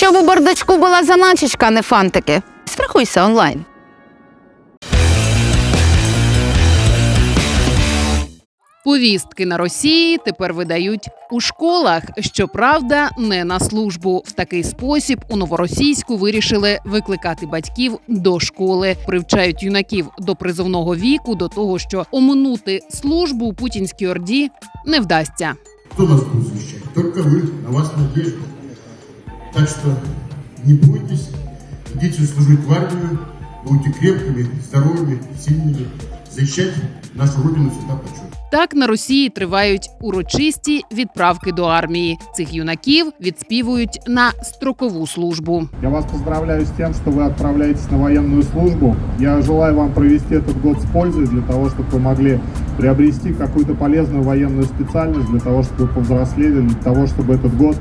Щоб у бардачку була заначечка, а не фантики. Страхуйся онлайн. Повістки на Росії тепер видають у школах. Щоправда, не на службу. В такий спосіб у новоросійську вирішили викликати батьків до школи, привчають юнаків до призовного віку, до того, що оминути службу у путінській орді не вдасться. Кто нас защищать? Только вы, на вас надежда. Так что не бойтесь, идите служить в армию, будьте крепкими, здоровыми, сильными, защищать нашу Родину всегда почет. Так на Росії тривають урочисті відправки до армії. Цих юнаків відспівують на строкову службу. Я вас поздравляю с тем, что вы отправляетесь на военную службу. Я желаю вам провести этот год с пользой для того, чтобы вы могли приобрести какую-то полезную военную специальность, для того, чтобы вы повзрослели, для того, чтобы этот год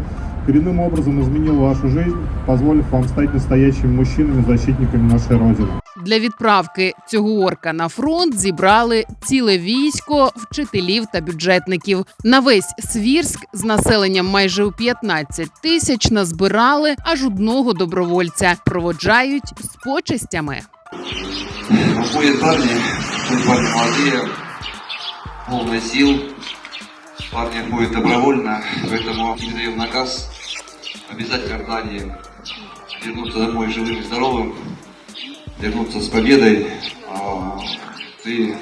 коренным образом изменил вашу жизнь, позволив вам стать настоящими мужчинами, защитниками нашей Родины. Для відправки цього орка на фронт зібрали ціле військо вчителів та бюджетників. На весь Свірськ з населенням майже у 15 тисяч назбирали аж одного добровольця. Проводжають з почестями. Уходят парни, уходят парни молодые, полные сил. Парни уходят добровольно, поэтому передаем наказ обязательно в Дании вернуться домой живым и здоровым, вернуться с победой. А, Ты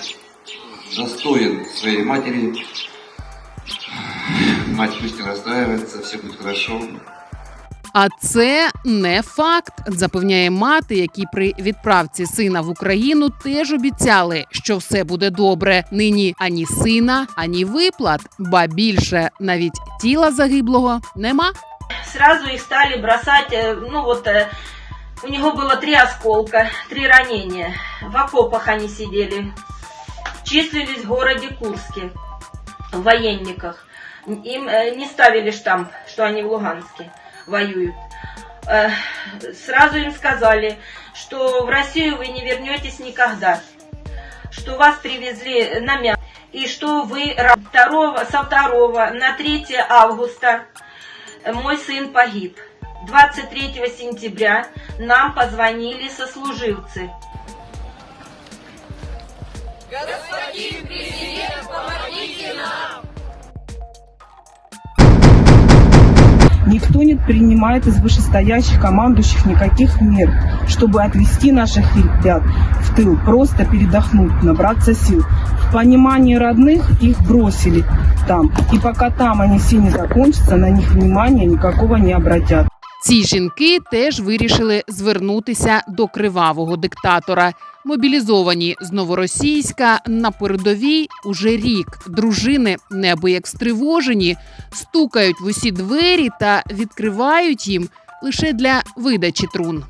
достоин своей матери. Мать пусть не расстраивается, все будет хорошо. А це не факт, запевняє мати, які при відправці сина в Україну теж обіцяли, що все буде добре. Нині ані сина, ані виплат, ба більше навіть тіла загиблого нема. Сразу их стали бросать, э, ну вот, э, у него было три осколка, три ранения. В окопах они сидели. Числились в городе Курске, в военниках. Им э, не ставили штамп, что они в Луганске воюют. Сразу им сказали, что в Россию вы не вернетесь никогда, что вас привезли на мясо, и что вы ра- 2, со 2 на 3 августа мой сын погиб. 23 сентября нам позвонили сослуживцы. Никто не принимает из вышестоящих командующих никаких мер, чтобы отвести наших ребят в тыл, просто передохнуть, набраться сил. В понимании родных их бросили там, и пока там они все не закончатся, на них внимания никакого не обратят. Ці жінки теж вирішили звернутися до кривавого диктатора. Мобілізовані з новоросійська на передовій уже рік. Дружини неабияк стривожені, стукають в усі двері та відкривають їм лише для видачі трун.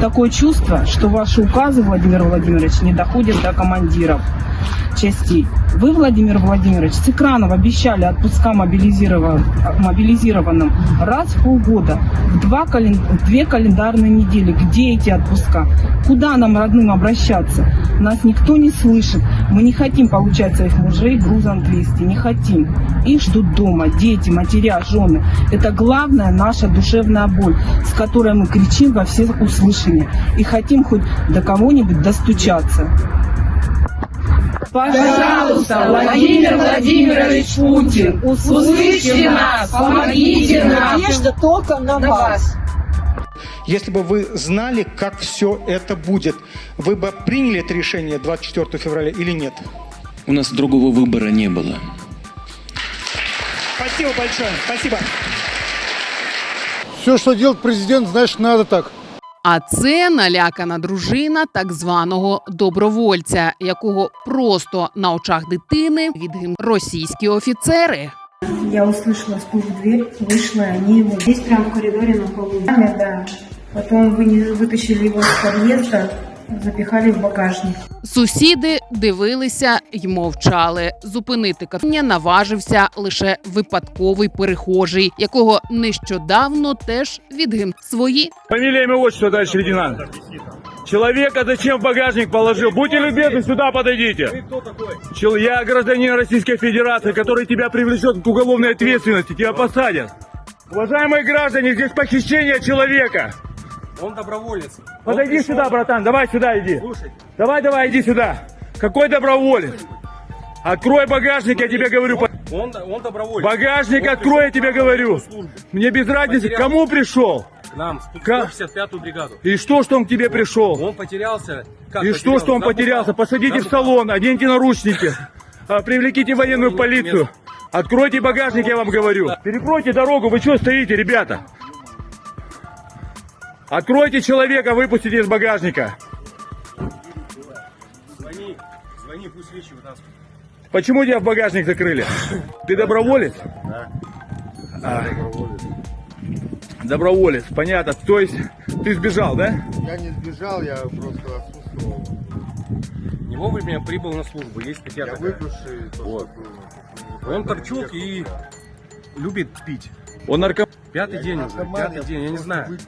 Такое чувство, что ваши указы, Владимир Владимирович, не доходят до командиров частей. Вы, Владимир Владимирович, с экранов обещали отпуска мобилизирова- мобилизированным раз в полгода, в два кален- в две календарные недели. Где эти отпуска? Куда нам, родным, обращаться? Нас никто не слышит. Мы не хотим получать своих мужей грузом 200, не хотим. Их ждут дома дети, матеря, жены. Это главная наша душевная боль, с которой мы кричим во все услышания и хотим хоть до кого-нибудь достучаться. Пожалуйста, Владимир Владимирович Путин, услышьте нас, помогите нам. Надежда только на вас. Если бы вы знали, как все это будет, вы бы приняли это решение 24 февраля или нет? У нас другого выбора не было. Спасибо большое. Спасибо. Все, что делает президент, значит, надо так. А це налякана дружина так званого добровольця, якого просто на очах дитини відгим російські офіцери. Я услышала стук в дверь, вышла, они его здесь прям в коридоре на полу. Да. Потом вы вытащили его из подъезда, запихали в багажник. Сусіди дивилися й мовчали. Зупинити катання наважився лише випадковий перехожий, якого нещодавно теж відгим свої. Фамилия, имя, отчество, товарищ лейтенант. Человека зачем в багажник положил? Будьте любезны, сюда подойдите. Чел- Я гражданин Российской Федерации, который тебя привлечет к уголовной ответственности. Тебя посадят. Уважаемые граждане, здесь похищение человека. Он доброволец. Подойди сюда, братан, давай сюда иди. Слушайте, Давай, давай, иди сюда. Какой доброволец? Открой багажник, я тебе говорю. он, он доброволец. Багажник Он открой, я пришел тебе говорю. Мне без разницы, Потерял. кому пришел. К нам, в Ка- 155-ю бригаду. И что, что он к тебе пришел? Он потерялся. Как И что, что он Забухал. потерялся? Посадите в Забухал. салон, оденьте наручники, а, привлеките военную полицию. Откройте багажник, я вам говорю. Перекройте дорогу, вы что стоите, ребята? Откройте человека, выпустите из багажника. Звони, звони, пусть вещи вытаскивают. Почему тебя в багажник закрыли? Ты доброволец? Да. Доброволец, понятно. То есть ты сбежал, да? Я не сбежал, я просто отсутствовал. Не вовремя прибыл на службу. Есть статья такая. выпивший. Вот. Он торчок и любит пить. Он наркоман. Пятый день уже, пятый день, я не знаю.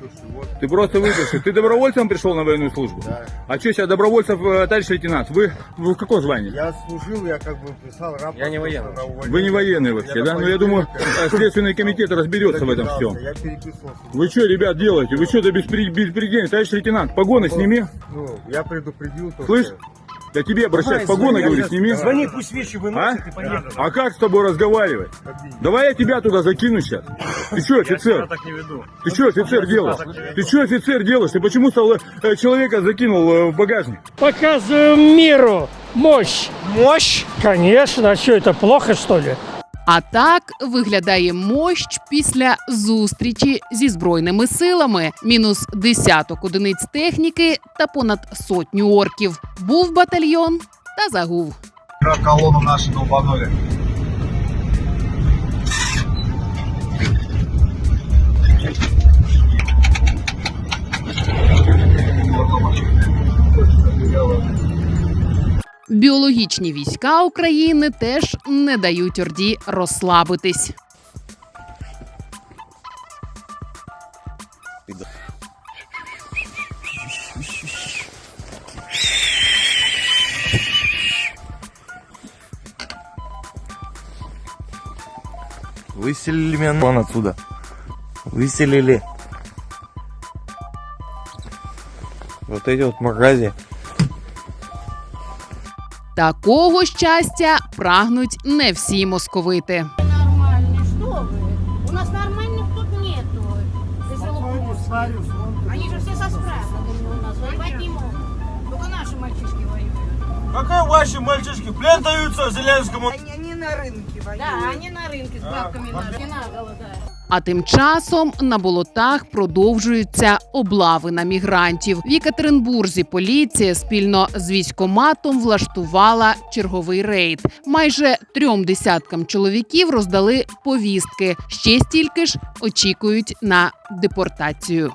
Ты просто выпивший. Ты добровольцем пришел на военную службу? Да. А что сейчас добровольцев, э, товарищ лейтенант? Вы, вы в каком звании? Я служил, я как бы писал рапорт. Я не военный. на увольнение. Вы не военный вообще, Я да? Ну я думаю, э, Следственный комитет разберется в этом всем. Я переписывался. Вы что, ребят, делаете? Вы что, да беспри- беспредельно? Товарищ лейтенант, погоны сними. Ну, я предупредил. то, Слышь? что- Я тебе обращаюсь, погоны, говорю, сними. Звони, пусть вещи А? выносят и поехали. А как с тобой разговаривать? Давай я тебя туда закину сейчас. Ты что, офицер? так не веду. Ты что, офицер, делаешь? Ты что, офицер, делаешь? Ты почему стал, э, человека закинул э, в багажник? Показываем миру мощь. Мощь? Конечно. А что, это плохо, что ли? А так виглядає мощ після зустрічі зі збройними силами. Мінус десяток одиниць техніки та понад сотню орків. Був батальйон та загув. Колону нашу долбанули. Біологічні війська України теж не дають орді розслабитись. Выселили меня вон отсюда. Выселили. Вот эти вот мрази. Такого щастя прагнуть не всі московити. Нормальный, что вы? У нас нормальных тут нету. Они же все со справками у нас, воевать не могут. Только наши мальчишки воюют. Какой ваши мальчишки? Плен даются Зеленскому. Они на рынке воюют. Да, они на рынке с бабками нашими. наголо, да. А тим часом на болотах продовжуються облави на мігрантів. В Екатеринбурзі поліція спільно з військоматом влаштувала черговий рейд. Майже трьом десяткам чоловіків роздали повістки. Ще стільки ж очікують на депортацію.